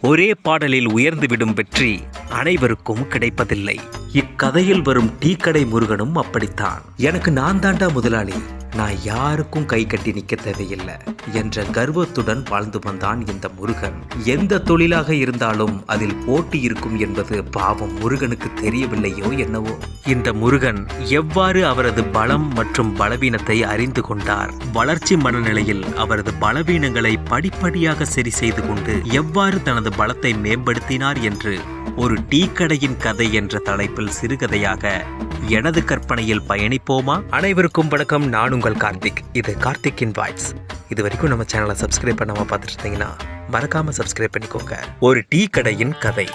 ஒரே பாடலில் உயர்ந்துவிடும் வெற்றி அனைவருக்கும் கிடைப்பதில்லை. இக்கதையில் வரும் டீ கடை முருகனும் அப்படித்தான். எனக்கு நான் தாண்டா முதலாளி. நான் யாருக்கும் கை கட்டி நிற்க தேவையில்லை என்ற கர்வத்துடன் வாழ்ந்து வந்தான் இந்த முருகன். எந்த தொழிலாக இருந்தாலும் அதில் போட்டி இருக்கும் என்பது பாவம் முருகனுக்கு தெரியவில்லையோ என்னவோ? இந்த முருகன் எவ்வாறு அவரது பலம் மற்றும் பலவீனத்தை அறிந்து கொண்டார்? வளர்ச்சி மனநிலையில் அவரது பலவீனங்களை படிப்படியாக சரி செய்து கொண்டு எவ்வாறு தனது பலத்தை மேம்படுத்தினார் என்று ஒரு டீ கடையின் கதை என்ற தலைப்பில் சிறுகதையாக எனது கற்பனையில் பயணிப்போமா? அனைவருக்கும் வணக்கம். நான் உங்கள் கார்த்திக். இது கார்த்திக்கின் வாய்ஸ் இது வரைக்கும் நம்ம சேனலை சப்ஸ்கிரைப் பண்ணாம பார்த்துட்டு இருந்தீங்கன்னா மறக்காம சப்ஸ்கிரைப் பண்ணிக்கோங்க. ஒரு டீ கடையின் கதை.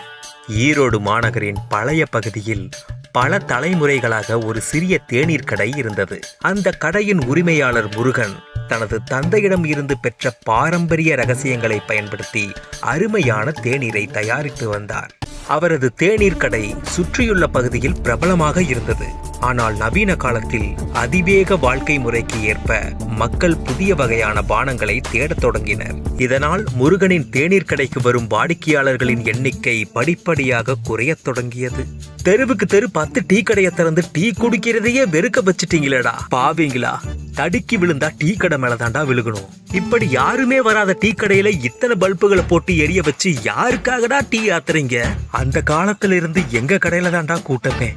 ஈரோடு மாநகரின் பழைய பகுதியில் பல தலைமுறைகளாக ஒரு சிறிய தேநீர் கடை இருந்தது. அந்த கடையின் உரிமையாளர் முருகன் தனது தந்தையிடம் இருந்து பெற்ற பாரம்பரிய ரகசியங்களை பயன்படுத்தி அருமையான தேநீரை தயாரித்து வந்தார். அவரது தேநீர் கடை சுற்றியுள்ள பகுதியில் பிரபலமாக இருந்தது. ஆனால் நவீன காலத்தில் அதிவேக வாழ்க்கை முறைக்கு ஏற்ப மக்கள் புதிய வகையான பானங்களை தேடத் தொடங்கினர். இதனால் முருகனின் தேநீர் கடைக்கு வரும் வாடிக்கையாளர்களின் எண்ணிக்கை படிப்படியாக குறையத் தொடங்கியது. தெருவுக்கு தெரு பத்து டீ கடையை திறந்து டீ குடிக்கிறதையே வெறுக்க வச்சிட்டீங்களேடா. பாவீங்களா? தடுக்கி விழுந்தா டீ கடை மேலதாண்டா விழுகணும். இப்படி யாருமே வராத டீ கடையில இத்தனை பல்புகளை போட்டு எரிய வச்சு யாருக்காகடா டீ ஆத்துறீங்க? அந்த காலத்துல இருந்து எங்க கடையில தாண்டா கூட்டமே.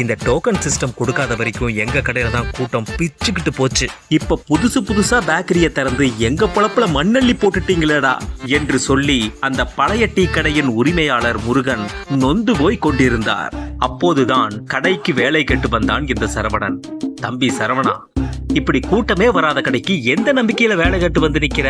இந்த டோக்கன் சிஸ்டம் கொடுக்காத வரைக்கும் எங்க கடையில தான் கூட்டம் பிச்சுக்கிட்டு போச்சு. இப்ப புதுசு புதுசா பேக்கரியை திறந்து எங்க பொழப்புல மண்ணள்ளி போட்டுட்டீங்களேடா என்று சொல்லி அந்த பழைய டீ கடையின் உரிமையாளர் முருகன் நொந்து போய் கொண்டிருந்தார். அப்போதுதான் கடைக்கு வேலை கெட்டு வந்தான் இந்த சரவணன். தம்பி சரவணா இப்படி கூட்டமே வராத கடைக்கு எந்த நம்பிக்கையில வேலை கட்டு வந்து நிக்கிற?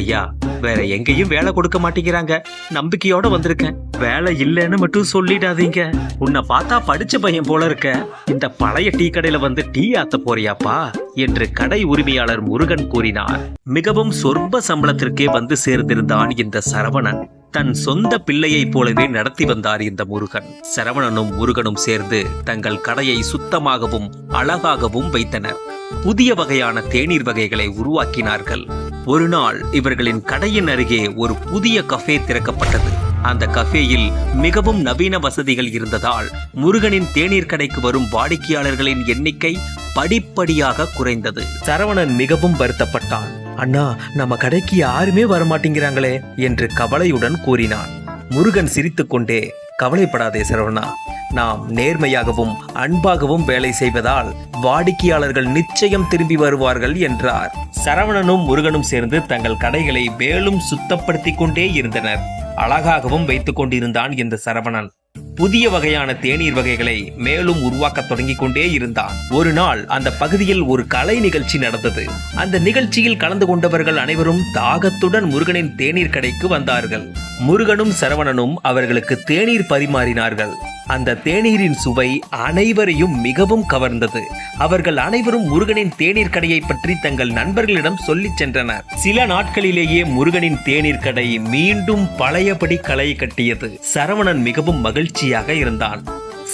ஐயா வேற எங்கேயும் வேலை கொடுக்க மாட்டேங்கிறாங்க. நம்பிக்கையோட வந்திருக்கேன். வேலை இல்லைன்னு மட்டும் சொல்லிடாதீங்க. உன்னை பார்த்தா படிச்ச பையன் போல இருக்க. இந்த பழைய டீ கடையில வந்து டீ ஆத்த போறியாப்பா? என்று கடை உரிமையாளர் முருகன் கூறினார். மிகவும் சொற்ப சம்பளத்திற்கே வந்து சேர்ந்திருந்தான் இந்த சரவணன். தன் சொந்த பிள்ளையை போலவே நடத்தி வந்தார் இந்த முருகன். சரவணனும் முருகனும் சேர்ந்து தங்கள் கடையை சுத்தமாகவும் அழகாகவும் வைத்தனர். புதிய வகையான தேநீர் வகைகளை உருவாக்கினார்கள். ஒரு நாள் இவர்களின் கடையின் அருகே ஒரு புதிய கஃபே திறக்கப்பட்டது. அந்த கஃபேயில் மிகவும் நவீன வசதிகள் இருந்ததால் முருகனின் தேநீர் கடைக்கு வரும் வாடிக்கையாளர்களின் எண்ணிக்கை படிப்படியாக குறைந்தது. சரவணன் மிகவும் வருத்தப்பட்டான். அண்ணா நம்ம கடைக்கு யாருமே வரமாட்டேங்கிறாங்களே என்று கவலையுடன் கூறினான். முருகன் சிரித்துக்கொண்டே கவலைப்படாதே சரவணா நாம் நேர்மையாகவும் அன்பாகவும் வேலை செய்வதால் வாடிக்கையாளர்கள் நிச்சயம் திரும்பி வருவார்கள் என்றார். சரவணனும் முருகனும் சேர்ந்து தங்கள் கடைகளை மேலும் சுத்தப்படுத்தி கொண்டே இருந்தனர். அழகாகவும் வைத்துக் கொண்டிருந்தான் இந்த சரவணன். புதிய வகையான தேநீர் வகைகளை மேலும் உருவாக்க தொடங்கிக் கொண்டே இருந்தான். ஒரு நாள் அந்த பகுதியில் ஒரு கலை நிகழ்ச்சி நடந்தது. அந்த நிகழ்ச்சியில் கலந்து கொண்டவர்கள் அனைவரும் தாகத்துடன் முருகனின் தேநீர் கடைக்கு வந்தார்கள். முருகனும் சரவணனும் அவர்களுக்கு தேநீர் பரிமாறினார்கள். அந்த தேநீரின் சுவை அனைவரையும் மிகவும் கவர்ந்தது. அவர்கள் அனைவரும் முருகனின் தேநீர் கடையை பற்றி தங்கள் நண்பர்களிடம் சொல்லிச் சென்றனர். சில நாட்களிலேயே முருகனின் தேநீர் கடை மீண்டும் பழையபடி களை கட்டியது. சரவணன் மிகவும் மகிழ்ச்சியாக இருந்தான்.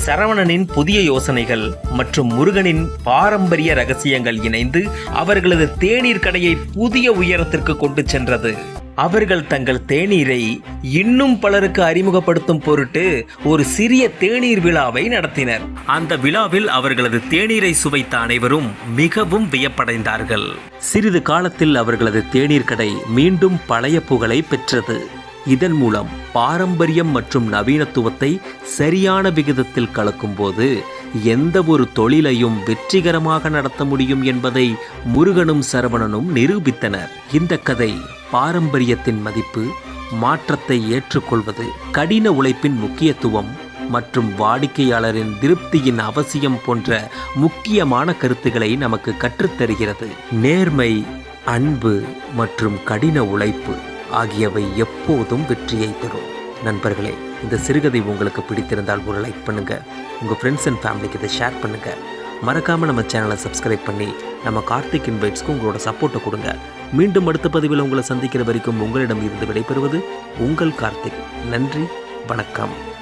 சரவணனின் புதிய யோசனைகள் மற்றும் முருகனின் பாரம்பரிய ரகசியங்கள் இணைந்து அவர்களது தேநீர் கடையை புதிய உயரத்திற்கு கொண்டு சென்றது. அவர்கள் தங்கள் தேநீரை இன்னும் பலருக்கு அறிமுகப்படுத்தும் பொருட்டு ஒரு சிறிய தேநீர் விழாவை நடத்தினர். அந்த விழாவில் அவர்களது தேநீரை சுவைத்த அனைவரும் மிகவும் வியப்படைந்தார்கள். சிறிது காலத்தில் அவர்களது தேநீர் கடை மீண்டும் பழைய புகழை பெற்றது. இதன் மூலம் பாரம்பரியம் மற்றும் நவீனத்துவத்தை சரியான விகிதத்தில் கலக்கும்போது எந்த ஒரு தொழிலையும் வெற்றிகரமாக நடத்த முடியும் என்பதை முருகனும் சரவணனும் நிரூபித்தனர். இந்த கதை பாரம்பரியத்தின் மதிப்பு மாற்றத்தை ஏற்றுக்கொள்வது கடின உழைப்பின் முக்கியத்துவம் மற்றும் வாடிக்கையாளரின் திருப்தியின் அவசியம் போன்ற முக்கியமான கருத்துக்களை நமக்கு கற்றுத்தருகிறது. நேர்மை அன்பு மற்றும் கடின உழைப்பு ஆகியவை எப்போதும் வெற்றியை தரும். நண்பர்களே இந்த சிறுகதை உங்களுக்கு பிடித்திருந்தால் ஒரு லைக் பண்ணுங்கள் உங்கள் ஃப்ரெண்ட்ஸ் அண்ட் ஃபேமிலிக்கு இதை ஷேர் பண்ணுங்கள் மறக்காமல் நம்ம சேனலை சப்ஸ்கிரைப் பண்ணி நம்ம கார்த்திக் இன்வைட்ஸ்க்கு உங்களோட சப்போர்ட்டை கொடுங்க. மீண்டும் அடுத்த பதிவில் உங்களை சந்திக்கிற வரைக்கும் உங்களிடம் இருந்து விடைபெறுவது உங்கள் கார்த்திக். நன்றி வணக்கம்.